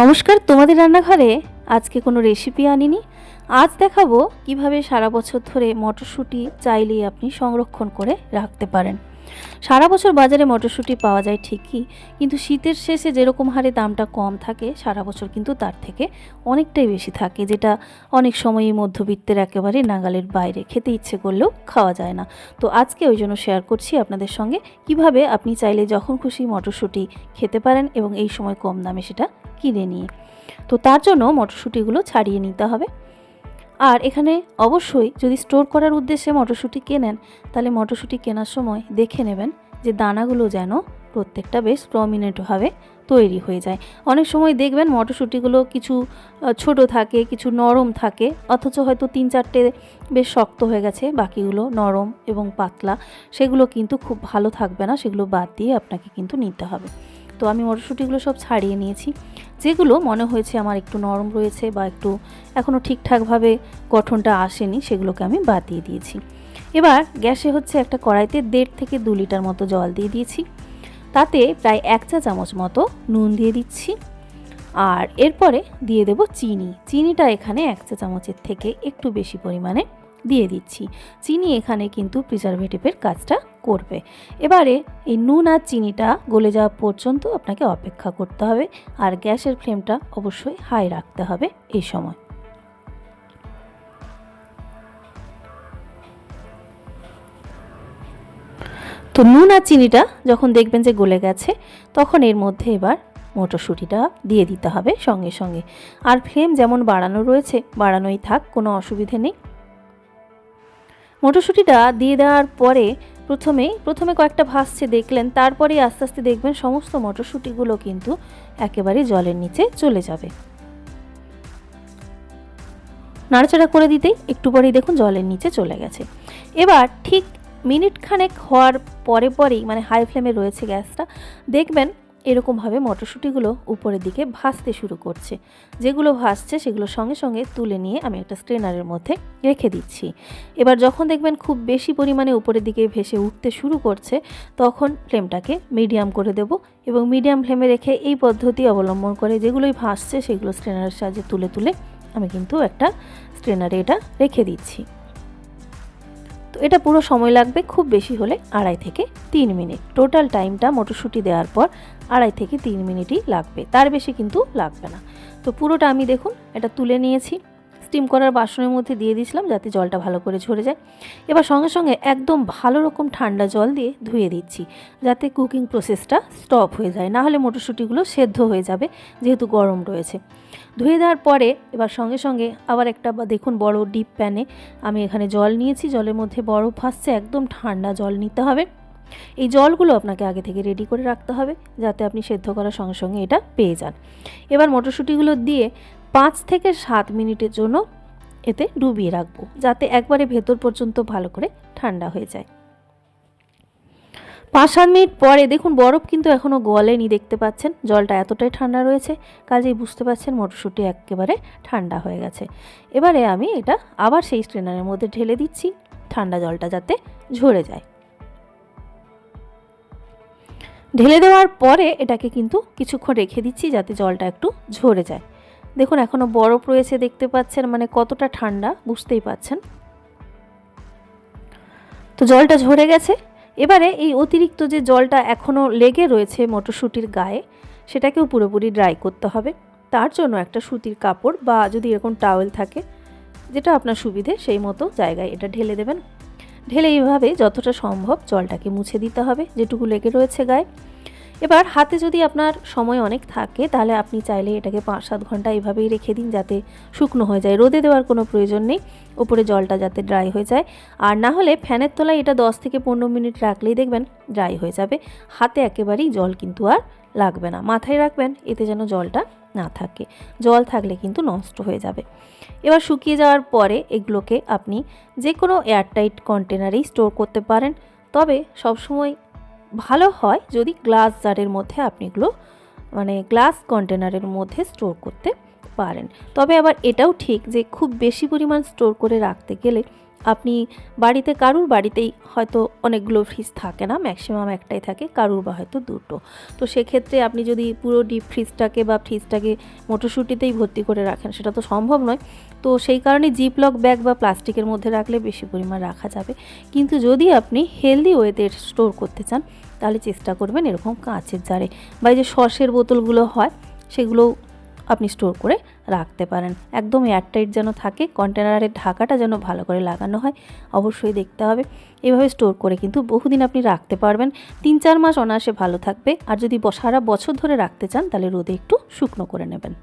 নমস্কার, তোমাদের রান্নাঘরে আজকে কোনো রেসিপি আনিনি। আজ দেখাবো কীভাবে সারা বছর ধরে মটরশুঁটি চাইলেই আপনি সংরক্ষণ করে রাখতে পারেন। সারা বছর বাজারে মটরশুঁটি পাওয়া যায় ঠিকই, কিন্তু শীতের শেষে যেরকম হারে দামটা কম থাকে, সারা বছর কিন্তু তার থেকে অনেকটাই বেশি থাকে, যেটা অনেক সময়ই মধ্যবিত্তের একেবারে নাগালের বাইরে। খেতে ইচ্ছে করলেও খাওয়া যায় না। তো আজকে ওই জন্য শেয়ার করছি আপনাদের সঙ্গে, কীভাবে আপনি চাইলে যখন খুশি মটরশুঁটি খেতে পারেন এবং এই সময় কম দামে সেটা কিনে নিয়ে। তো তার জন্য মটরশুঁটিগুলো ছাড়িয়ে নিতে হবে। আর এখানে অবশ্যই যদি স্টোর করার উদ্দেশ্যে মটরশুঁটি কেনেন, তাহলে মটরশুঁটি কেনার সময় দেখে নেবেন যে দানাগুলো যেন প্রত্যেকটা বেশ প্রমিনেন্টভাবে তৈরি হয়ে যায়। অনেক সময় দেখবেন মটরশুঁটিগুলো কিছু ছোট থাকে, কিছু নরম থাকে, অথচ হয়তো তিন চারটে বেশ শক্ত হয়ে গেছে, বাকিগুলো নরম এবং পাতলা। সেগুলো কিন্তু খুব ভালো থাকবে না, সেগুলো বাদ দিয়ে আপনাকে কিন্তু নিতে হবে। তো আমি মটরশুঁটিগুলো সব ছাড়িয়ে নিয়েছি। যেগুলো মনে হয়েছে আমার একটু নরম রয়েছে বা একটু এখনও ঠিকঠাকভাবে গঠনটা আসেনি, সেগুলোকে আমি বাদ দিয়ে দিয়েছি। এবার গ্যাসে হচ্ছে একটা কড়াইতে দেড় থেকে দু লিটার মতো জল দিয়ে দিয়েছি। তাতে প্রায় এক চা চামচ মতো নুন দিয়ে দিচ্ছি। আর এরপরে দিয়ে দেব চিনি। চিনিটা এখানে এক চা চামচের থেকে একটু বেশি পরিমাণে দিয়ে দিচ্ছি। চিনি এখানে কিন্তু প্রিজারভেটিভের কাজটা করবে। এবারে এই নুন আর চিনিটা গলে যাওয়া পর্যন্ত আপনাকে অপেক্ষা করতে হবে আর গ্যাসের ফ্লেমটা অবশ্যই হাই রাখতে হবে এই সময়। তো নুন আর চিনিটা যখন দেখবেন যে গলে গেছে, তখন এর মধ্যে এবার মটরশুঁটিটা দিয়ে দিতে হবে সঙ্গে সঙ্গে। আর ফ্লেম যেমন বাড়ানো রয়েছে, বাড়ানোই থাক, কোনো অসুবিধে নেই। মটরশুঁটিটা দিয়ে দেওয়ার পরে প্রথমেই প্রথমে কয়েকটা ভাসছে দেখলেন, তারপরে আস্তে আস্তে দেখবেন সমস্ত মটরশুঁটিগুলো কিন্তু একেবারে জলের নিচে চলে যাবে। নাড়াচাড়া করে দিতেই একটু পরেই দেখুন জলের নিচে চলে গেছে। এবার ঠিক মিনিট খানেক হওয়ার পরে পরেই মানে হাই ফ্লেমে রয়েছে গ্যাসটা, দেখবেন এরকমভাবে মটরশুঁটিগুলো উপরের দিকে ভাসতে শুরু করছে। যেগুলো ভাসছে সেগুলো সঙ্গে সঙ্গে তুলে নিয়ে আমি একটা স্ট্রেনারের মধ্যে রেখে দিচ্ছি। এবার যখন দেখবেন খুব বেশি পরিমাণে উপরের দিকে ভেসে উঠতে শুরু করছে, তখন ফ্লেমটাকে মিডিয়াম করে দেব এবং মিডিয়াম ফ্লেমে রেখে এই পদ্ধতি অবলম্বন করে যেগুলোই ভাসছে সেগুলো স্ট্রেনারের সাহায্যে তুলে তুলে আমি কিন্তু একটা স্ট্রেনারে এটা রেখে দিচ্ছি। এটা পুরো সময় লাগবে খুব বেশি হলে আড়াই থেকে তিন মিনিট। টোটাল টাইমটা মটরশুঁটি দেওয়ার পর আড়াই থেকে তিন মিনিটই লাগবে। তার বেশি কিন্তু লাগবে না। তো পুরোটা আমি দেখুন, এটা তুলে নিয়েছি। স্টিম করার বাসনের মধ্যে দিয়ে দিয়েছিলাম যাতে জলটা ভালো করে ঝরে যায়। এবার সঙ্গে সঙ্গে একদম ভালো রকম ঠান্ডা জল দিয়ে ধুয়ে দিচ্ছি যাতে কুকিং প্রসেসটা স্টপ হয়ে যায়। না হলে মটরশুঁটিগুলো সেদ্ধ হয়ে যাবে, যেহেতু গরম রয়েছে। ধুয়ে দেওয়ার পরে এবার সঙ্গে সঙ্গে আবার একটা দেখুন বড় ডিপ প্যানে আমি এখানে জল নিয়েছি, জলের মধ্যে বরফ ভাসছে, একদম ঠান্ডা জল নিতে হবে। এই জলগুলো আপনাকে আগে থেকে রেডি করে রাখতে হবে যাতে আপনি সেদ্ধ করার সঙ্গে সঙ্গে এটা পেয়ে যান। এবার মটরশুঁটিগুলো দিয়ে পাঁচ থেকে সাত মিনিটের জন্য এতে ডুবিয়ে রাখব, যাতে একবারে ভেতর পর্যন্ত ভালো করে ঠান্ডা হয়ে যায়। পাঁচ সাত মিনিট পরে দেখুন বরফ কিন্তু এখনও গলেনি, দেখতে পাচ্ছেন? জলটা এতটাই ঠান্ডা রয়েছে, কাজেই বুঝতে পাচ্ছেন মটরশুঁটি একেবারে ঠান্ডা হয়ে গেছে। এবারে আমি এটা আবার সেই স্ট্রেনারের মধ্যে ঢেলে দিচ্ছি, ঠান্ডা জলটা যাতে ঝরে যায়। ঢেলে দেওয়ার পরে এটাকে কিন্তু কিছুক্ষণ রেখে দিচ্ছি, যাতে জলটা একটু ঝরে যায়। দেখুন এখনও বরফ রয়েছে দেখতে পাচ্ছেন মানে কতটা ঠান্ডা বুঝতেই পাচ্ছেন। তো জলটা ঝরে গেছে। এবারে এই অতিরিক্ত যে জলটা এখনও লেগে রয়েছে মটরশুঁটির গায়ে, সেটাকেও পুরোপুরি ড্রাই করতে হবে। তার জন্য একটা সুতির কাপড় বা যদি এরকম টাওয়েল থাকে, যেটা আপনার সুবিধে, সেই মতো জায়গায় এটা ঢেলে দেবেন। ঢেলে এইভাবে যতটা সম্ভব জলটাকে মুছে দিতে হবে, যেটুকু লেগে রয়েছে গায়ে। এবার হাতে যদি আপনার সময় অনেক থাকে, তাহলে আপনি চাইলে এটাকে পাঁচ সাত ঘণ্টা এভাবেই রেখে দিন যাতে শুকনো হয়ে যায়। রোদে দেওয়ার কোনো প্রয়োজন নেই, উপরে জলটা যাতে ড্রাই হয়ে যায়। আর না হলে ফ্যানের তলায় এটা দশ থেকে পনেরো মিনিট রাখলেই দেখবেন ড্রাই হয়ে যাবে। হাতে একেবারেই জল কিন্তু আর লাগবে না। মাথায় রাখবেন, এতে যেন জলটা না থাকে। জল থাকলে কিন্তু নষ্ট হয়ে যাবে। এবার শুকিয়ে যাওয়ার পরে এগুলোকে আপনি যে কোনো এয়ারটাইট কন্টেনারেই স্টোর করতে পারেন। তবে সবসময় ভালো হয় যদি গ্লাস জারের মধ্যে আপনি এগুলো মানে গ্লাস কন্টেনারের মধ্যে স্টোর করতে পারেন। তবে আবার এটাও ঠিক যে খুব বেশি পরিমাণ স্টোর করে রাখতে গেলে আপনি বাড়িতে, কারুর বাড়িতেই হয়তো অনেকগুলো ফ্রিজ থাকে না ম্যাক্সিমাম একটাই থাকে, কারুর বা হয়তো দুটো। তো সেক্ষেত্রে আপনি যদি পুরো ডিপ ফ্রিজটাকে বা ফ্রিজটাকে মটরশুঁটিতেই ভর্তি করে রাখেন, সেটা তো সম্ভব নয়। তো সেই কারণে জিপলক ব্যাগ বা প্লাস্টিকের মধ্যে রাখলে বেশি পরিমাণ রাখা যাবে। কিন্তু যদি আপনি হেলদি ওয়েতে স্টোর করতে চান, তাহলে চেষ্টা করবেন এরকম কাঁচের জারে। বা এই যে সসের বোতলগুলো হয় সেগুলো আপনি স্টোর করে রাখতে পারেন। একদম এয়ারটাইট যেন থাকে, কন্টেনারের ঢাকাটা যেন ভালো করে লাগানো হয়, অবশ্যই দেখতে হবে। এভাবে স্টোর করে কিন্তু বহুদিন আপনি রাখতে পারবেন। তিন চার মাস অনায়াসে ভালো থাকবে। আর যদি সারা বছর ধরে রাখতে চান, তাহলে রোদে একটু শুকনো করে নেবেন।